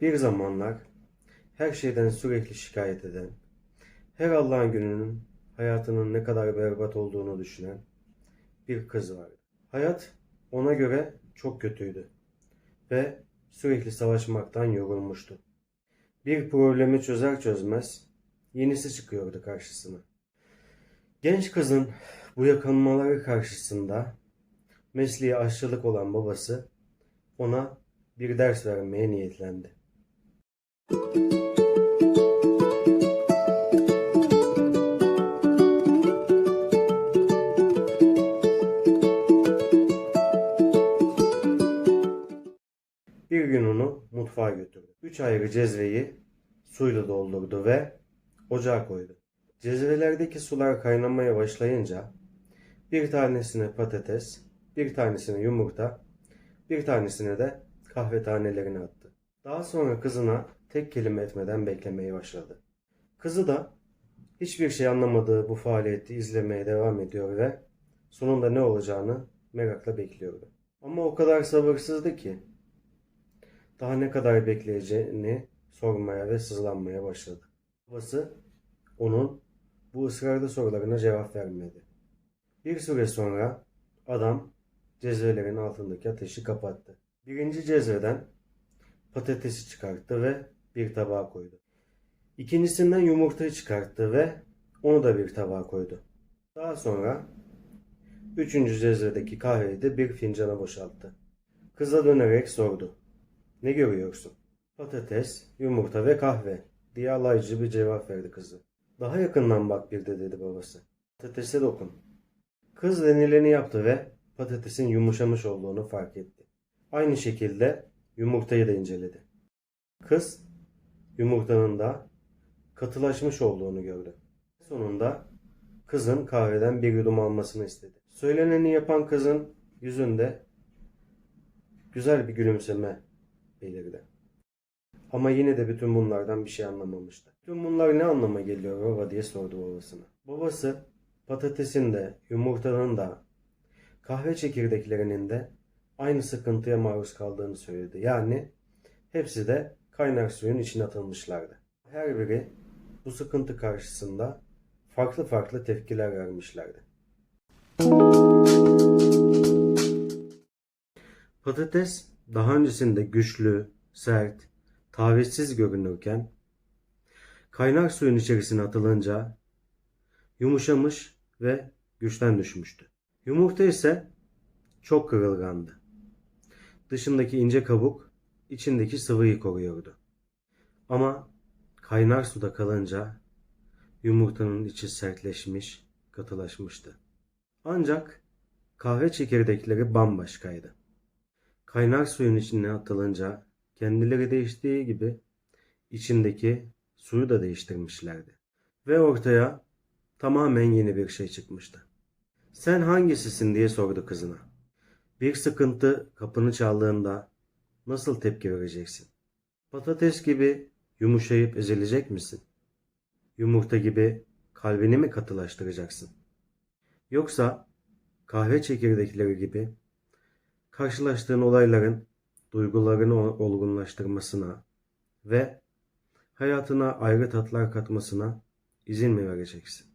Bir zamanlar her şeyden sürekli şikayet eden, her Allah'ın gününün hayatının ne kadar berbat olduğunu düşünen bir kız vardı. Hayat ona göre çok kötüydü ve sürekli savaşmaktan yorulmuştu. Bir problemi çözer çözmez yenisi çıkıyordu karşısına. Genç kızın bu yakınmaları karşısında mesleği aşçılık olan babası ona bir ders vermeye niyetlendi. Bir gün onu mutfağa götürdü. Üç ayrı cezveyi suyla doldurdu ve ocağa koydu. Cezvelerdeki sular kaynamaya başlayınca bir tanesine patates, bir tanesine yumurta, bir tanesine de kahve tanelerini attı. Daha sonra kızına tek kelime etmeden beklemeye başladı. Kızı da hiçbir şey anlamadığı bu faaliyeti izlemeye devam ediyor ve sonunda ne olacağını merakla bekliyordu. Ama o kadar sabırsızdı ki daha ne kadar bekleyeceğini sormaya ve sızlanmaya başladı. Babası onun bu ısrarlı sorularına cevap vermedi. Bir süre sonra adam cezvelerin altındaki ateşi kapattı. Birinci cezveden patatesi çıkarttı ve bir tabağa koydu. İkincisinden yumurtayı çıkarttı ve onu da bir tabağa koydu. Daha sonra üçüncü cezvedeki kahveyi de bir fincana boşalttı. Kıza dönerek sordu. Ne görüyorsun? Patates, yumurta ve kahve diye alaycı bir cevap verdi kızı. Daha yakından bak bir de dedi babası. Patatese dokun. Kız denileni yaptı ve patatesin yumuşamış olduğunu fark etti. Aynı şekilde yumurtayı da inceledi. Kız yumurtanın da katılaşmış olduğunu gördü. Sonunda kızın kahveden bir yudum almasını istedi. Söyleneni yapan kızın yüzünde güzel bir gülümseme belirdi. Ama yine de bütün bunlardan bir şey anlamamıştı. Bütün bunlar ne anlama geliyor baba diye sordu babasına. Babası patatesin de yumurtanın da kahve çekirdeklerinin de aynı sıkıntıya maruz kaldığını söyledi. Yani hepsi de kaynar suyun içine atılmışlardı. Her biri bu sıkıntı karşısında farklı farklı tepkiler vermişlerdi. Patates daha öncesinde güçlü, sert, tavizsiz görünürken kaynar suyun içerisine atılınca yumuşamış ve güçten düşmüştü. Yumurta ise çok kırılgandı. Dışındaki ince kabuk içindeki sıvıyı koruyordu. Ama kaynar suda kalınca yumurtanın içi sertleşmiş, katılaşmıştı. Ancak kahve çekirdekleri bambaşkaydı. Kaynar suyun içine atılınca kendileri değiştiği gibi içindeki suyu da değiştirmişlerdi. Ve ortaya tamamen yeni bir şey çıkmıştı. Sen hangisisin diye sordu kızına. Bir sıkıntı kapını çaldığında nasıl tepki vereceksin? Patates gibi yumuşayıp ezilecek misin? Yumurta gibi kalbini mi katılaştıracaksın? Yoksa kahve çekirdekleri gibi karşılaştığın olayların duygularını olgunlaştırmasına ve hayatına ayrı tatlar katmasına izin mi vereceksin?